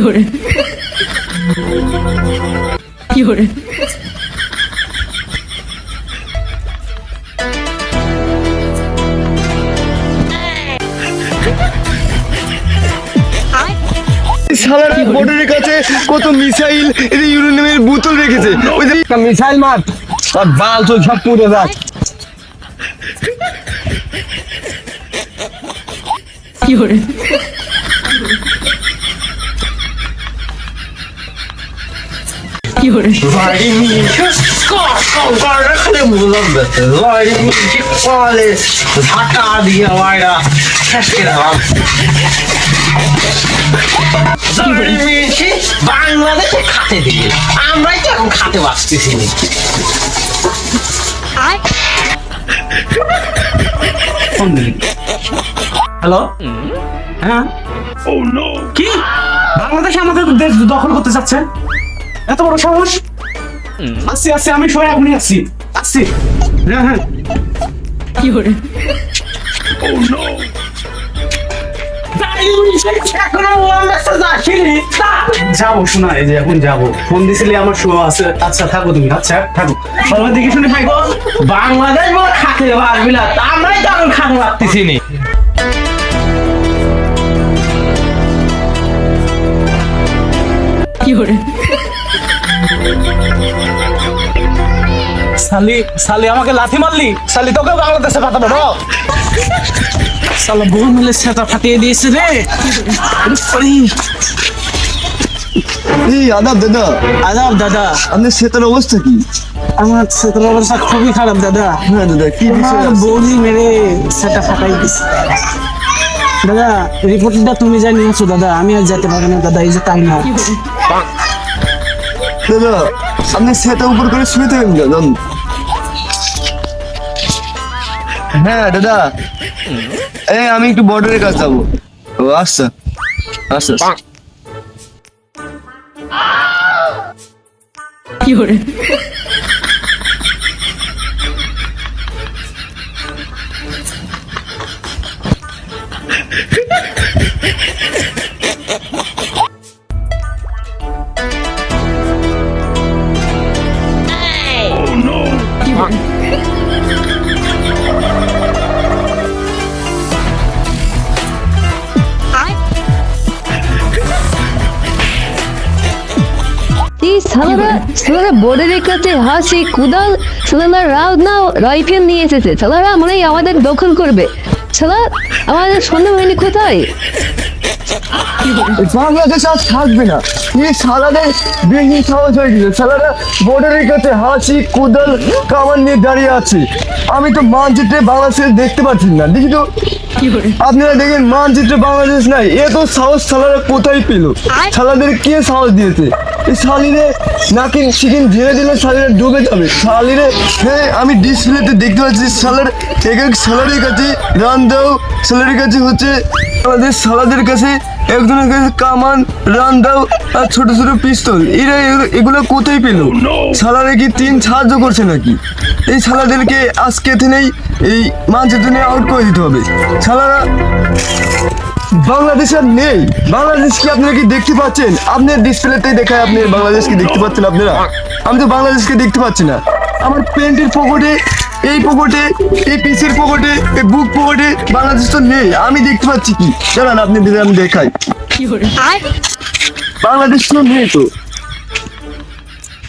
有人，有人， সালার বর্ডারের কাছে কত মিসাইল এই ইউরেনিয়ামের বোতল রেখেছে ওই যে একটা মিসাইল মার আর বাল তো সব পুড়ে যাক 有 Vai me escovar aquele mulambete, vai me de quale, zacadinha vai lá, মিষ্টি বাংলাদেশে খাতে দিয়ে আমরাই তো এখন খাতে বাঁচতেছি হ্যালো হ্যাঁ কি বাংলাদেশ আমাদের দেশ দখল করতে চাচ্ছে এত বড় সাহস? আসি আসি আমি সবাই এখনই আসি। আসি। হ্যাঁ হ্যাঁ। কি করে? Oh, যাব শোনা এই যে এখন যাব। ফোন দিছিলি আমার শো আছে। আচ্ছা থাকো তুমি। আচ্ছা থাকো। সবার দিকে শুনে থাকো। বাংলাদেশ বল খাতে পারবি না আমরাই তো এখন খাতে পারতেছি নি। কি করে? সালি সালি আমাকে লাথি মারলি? সালি তোকে বাংলাদেশে পাঠাবো র সালা বউ মিলে সেটা ফাটিয়ে দিয়েছে রে। এই আদাব দাদা। আদাব দাদা। আপনার সেতার অবস্থা কি? আমার সেটার অবস্থা খুবই খারাপ দাদা। হ্যাঁ দাদা কি বিষয় বৌদি মেরে সেটা ফাটাই দিছে দাদা রিপোর্টটা তুমি জানিয়েছো দাদা আমি আর যেতে পারি না দাদা এই যে তাই 人，দাদা আপনি সেটা উপর করে শুয়ে থাকেন দাদা হ্যাঁ দাদা। এই আমি একটু বর্ডারের কাছে যাব। ও আচ্ছা আচ্ছা 有 এই সালারা সালারা বর্ডারের কাছে হাসি কুদাল সালারা রাউ নাও রাইফেল নিয়ে এসেছে। সালারা মনে হয় আমাদের দখল করবে। সালা আমাদের কোথায়? বাংলাদেশ আর থাকবে না। এই সালাদের বেশি সাহস হয়ে গেছে। সালারা বর্ডারের কাছে হাসি কোদাল কামান নিয়ে দাঁড়িয়ে আছে। আমি তো মানচিত্রে বাংলাদেশ দেখতে পাচ্ছি না। দেখি তো। আপনারা দেখেন মানচিত্রে বাংলাদেশ নাই। এত সাহস সালারা কোথায় পেল? সালাদের কে সাহস দিয়েছে? শালিরে নাকি চিকেন ঝেড়ে দিলে শালিরা ডুবে যাবে। শালিরে হ্যাঁ আমি ডিসপ্লেতে দেখতে পাচ্ছি সালার এক এক সালারের কাছে রান দাও সালারের কাছে হচ্ছে আমাদের সালাদের কাছে একজনের কাছে কামান রান দাও আর ছোট ছোট পিস্তল। এরা এগুলো- কোথায় পেল? সালারে কি তিন সাহায্য করছে নাকি? এই সালাদেরকে আজকে থেকেই এই নিয়ে আউট করে দিতে হবে। সালারা বাংলাদেশ আর নেই। বাংলাদেশ কি আপনারা কি দেখতে পাচ্ছেন? আপনার ডিসপ্লেতেই দেখায় আপনি বাংলাদেশ কি দেখতে পাচ্ছেন আপনারা? আমি তো বাংলাদেশকে দেখতে পাচ্ছি না। আমার প্যান্টের পকেটে এই পকেটে এই পিসের পকেটে এই বুক পকেটে বাংলাদেশ তো নেই। আমি দেখতে পাচ্ছি কি? জানান আপনি আমি দেখাই，বাংলাদেশ তো নেই তো।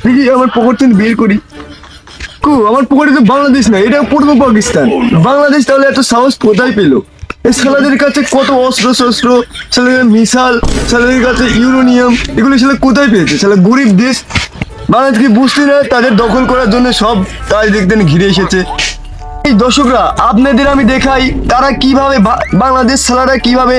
দেখি আমার পকেট থেকে বের করি। কু আমার পকেটে তো বাংলাদেশ না এটা পূর্ব পাকিস্তান। বাংলাদেশ তাহলে এত সাহস কোথায় পেল? ছেলেদের কাছে কত অস্ত্র শস্ত্র, ছেলেদের মিসাল ছেলেদের কাছে ইউরোনিয়াম, এগুলো ছেলে কোথায় পেয়েছে? ছেলে গরিব দেশ। বাংলাদেশকে বুঝতে না তাদের দখল করার জন্য সব তাই দেখতেন ঘিরে এসেছে। এই দর্শকরা, আপনাদের আমি দেখাই, তারা কীভাবে বাংলাদেশ ছেলেরা কীভাবে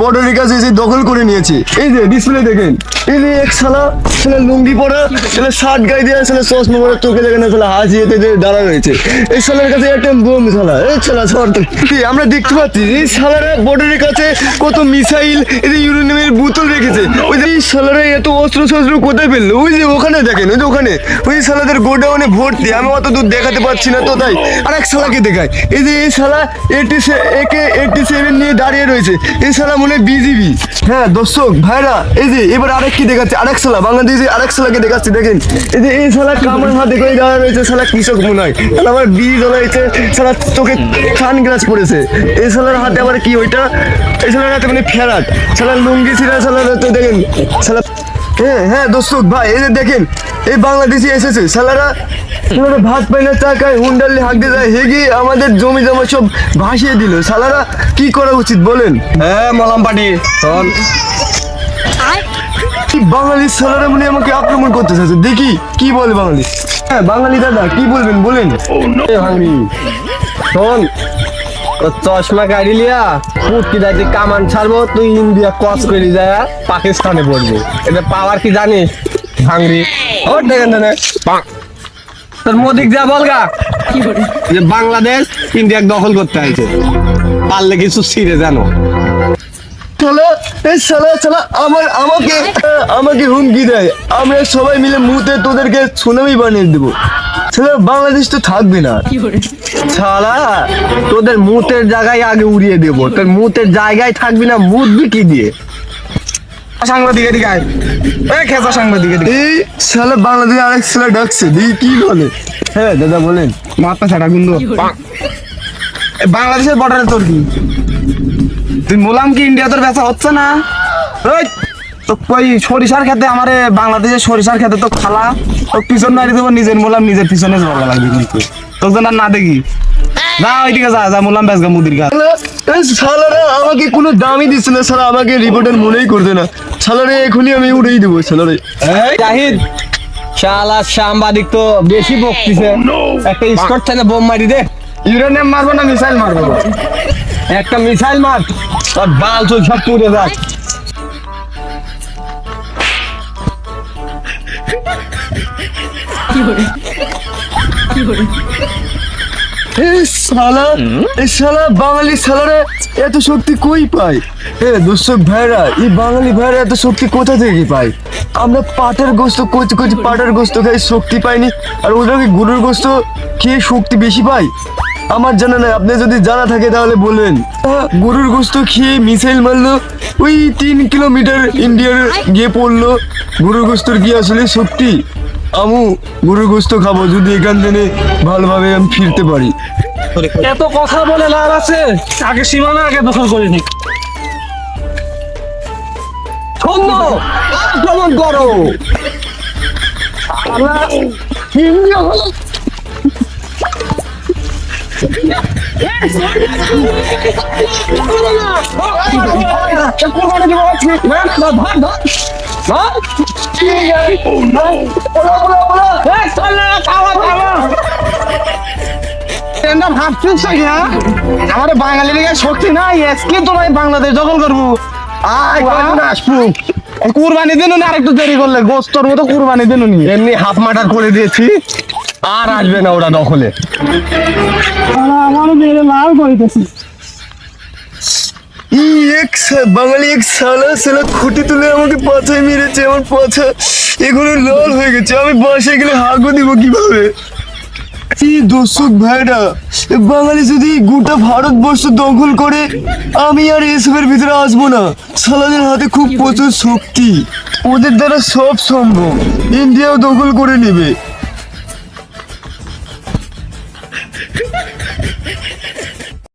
বর্ডারের কাছে এসে দখল করে নিয়েছে। এই যে ডিসপ্লে দেখেন। যে এক শালা, ছেলে লুঙ্গি পরা, ছেলে শার্ট গায়ে দিয়ে, ছেলে চশমা পরে, চোখে দেখে না, ছেলে হাসি এতে দাঁড়া রয়েছে। এই শালার কাছে একটা বোম শালা, এই সর কি, আমরা দেখতে পাচ্ছি, এই শালারা বর্ডারের কাছে কত মিসাইল, এই যে ইউরেনিয়ামের বোতল রেখেছে। ওই যে এই শালারা এত অস্ত্র শস্ত্র কোথায় ফেলল? ওই যে ওখানে দেখেন, ওই যে ওখানে। ওই শালাদের গোডাউনে ভর্তি, আমি অত দূর দেখাতে পারছি না তো তাই। আর এক শালাকে দেখায় এই যে এই শালা এইটি একে এইটি সেভেন নিয়ে দাঁড়িয়ে রয়েছে। এই শালা মনে বিজিবি হ্যাঁ দর্শক, ভাইরা, এই যে এবার আরেক কি দেখাচ্ছে, আরেক শালা, বাংলাদেশে আরেক শালাকে দেখাচ্ছি, দেখেন। এই যে এই শালা কামার হাতে করে দেওয়া রয়েছে, শালা কৃষক মনে হয়। তাহলে আমার বীজ জ্বলাইছে শালা চোখে সানগ্লাস পড়েছে। এই শালার হাতে আবার কি ওইটা? এই শালার হাতে মানে ফেরাট। শালা লুঙ্গি ছিল শালার হাতে, দেখেন, শালা হ্যাঁ হ্যাঁ দর্শক ভাই এই যে দেখেন এই বাংলাদেশি এসেছে। শালারা শালারা ভাত পায় না টাকায় হুন্ডালে হাঁক দিয়ে যায় হেগে আমাদের জমি জমা সব ভাসিয়ে দিল। শালারা কি করা উচিত বলেন? হ্যাঁ মলাম পাটি চল কি বাঙালি সালারা মনে আমাকে আক্রমণ করতে চাইছে দেখি কি বলে বাঙালি? হ্যাঁ বাঙালি দাদা কি বলবেন বলেন? শোন। চশমা গাড়ি লিয়া পুটকি দাইতে কামান ছাড়বো, তুই ইন্ডিয়া ক্রস করে যায় পাকিস্তানে পড়ব। এটা পাওয়ার কি জানিস? ভাঙরি ও, দেখেন তোর মোদিক যা বলগা যে বাংলাদেশ ইন্ডিয়া দখল করতে আইছে। পারলে কিছু ছিঁড়ে জানো। চলো, এই শালা শালা, আমার, আমাকে আমাকে হুমকি দেয়। আমরা সবাই মিলে মুতে তোদেরকে সুনামি বানিয়ে দেবো। ছেলে বাংলাদেশ তো থাকবে না। শালা তোদের মুতের জায়গায় আগে উড়িয়ে দেবো। তোর মুতের জায়গায় থাকবি না মুতবি কি দিয়ে? সাংবাদিক এদিকে আয়। এই খেসা সাংবাদিক এদিকে। এই শালা বাংলাদেশ আরেক শালা ডাকছে কি বলে। হ্যাঁ দাদা বলেন। মাথা ছাড়া গুন্দ বাংলাদেশের বর্ডারে তোর কি? তুই মোলাম কি ইন্ডিয়া তোর ব্যথা হচ্ছে না? ওই তো কই সরিষার খেতে আমার বাংলাদেশের সরিষার খেতে তো খালা। তো পিছন মারি দেবো নিজের মোলাম নিজের পিছনে ঝগড়া লাগবে কিন্তু। জন্য না দেখি। যা ওইদিকে যা যা মোলাম মুদির গা। এই শালারা আমাকে কোনো দামই দিচ্ছে না শালা আমাকে রিপোর্টার মনেই করতে না। শালারে এখনই আমি উড়েই দেবো শালারে। জাহিদ শালা সাংবাদিক তো বেশি বকতিছে। একটা স্কট থেকে বোম মারি দে। ইউরেনিয়াম মারবো না মিসাইল মারবো? একটা মিসাইল মার। তোর বাল চোখ সব পুড়ে যাক এত শক্তি কই পায়? এ ভাইরা, এই বাঙালি ভাইরা এত শক্তি কোথা থেকে পায়? আমরা পাটের গোস্ত, কচি কচি পাটের গোস্ত খাই, শক্তি পাইনি। আর ওরা গরুর গোস্ত খেয়ে শক্তি বেশি পায়? আমার জানা নাই, আপনি যদি জানা থাকে তাহলে বলবেন গরুর গোস্ত খেয়ে মিসাইল মারলো, ওই তিন কিলোমিটার ইন্ডিয়ার গিয়ে পড়ল। গরুর গোস্তর কি আসলে শক্তি? আমু গরুর গোস্ত খাব যদি এখান থেকে ভালোভাবে আমি ফিরতে পারি। এত কথা বলে লাভ আছে? আগে সীমানা আগে দখল করিনি শোনো আক্রমণ করো। ভাবছিস হ্যাঁ আমার বাঙালি শক্তি নাই আজকে তো নাই বাংলাদেশ দখল করব আসব কুরবানি দিন না আরেকটু দেরি করলে গোস্তর মতো কুরবানি দিন এমনি হাফ মাটার করে দিয়েছি আর আসবে না ওরা দখলে আমার মেরে লাল করিতেছি এক বাঙালি এক সালা সালা খুঁটি তুলে আমাকে পাছায় মেরেছে, আমার পাছা এগুলো লাল হয়ে গেছে, আমি বাসায় গেলে হাগু দিব কীভাবে? কি দর্শক ভাইরা বাঙালি যদি গোটা ভারতবর্ষ দখল করে, আমি আর এসবের ভিতরে আসব না। সালাদের হাতে খুব প্রচুর শক্তি, ওদের দ্বারা সব সম্ভব ইন্ডিয়াও দখল করে নেবে।